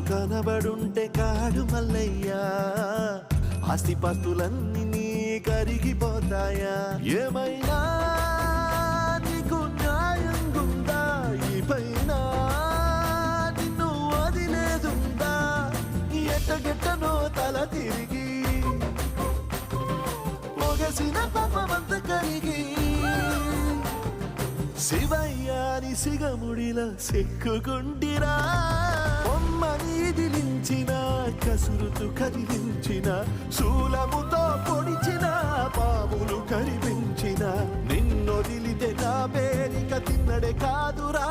కనబడుంటే కాడు మల్లయ్యా. ఆస్తిపాస్తులన్నీ నీ కరిగిపోతాయా. ఏమైనా నీకు న్యాయం గుందా? ఈ పైన నిన్ను వదిలేదుందా? ఎట్టగెట్టనో తల తిరిగి. పొగసిన పాపమంత కరిగి. శివయ్యాని సిగముడిల సిక్కుకుంటిరా. మనిదిలించిన కసురుతు కదిలించిన శూలముతో పొడిచిన పాములు కరిపించిన నిన్నొదిలితే నా పేరిక తిన్నడే కాదురా.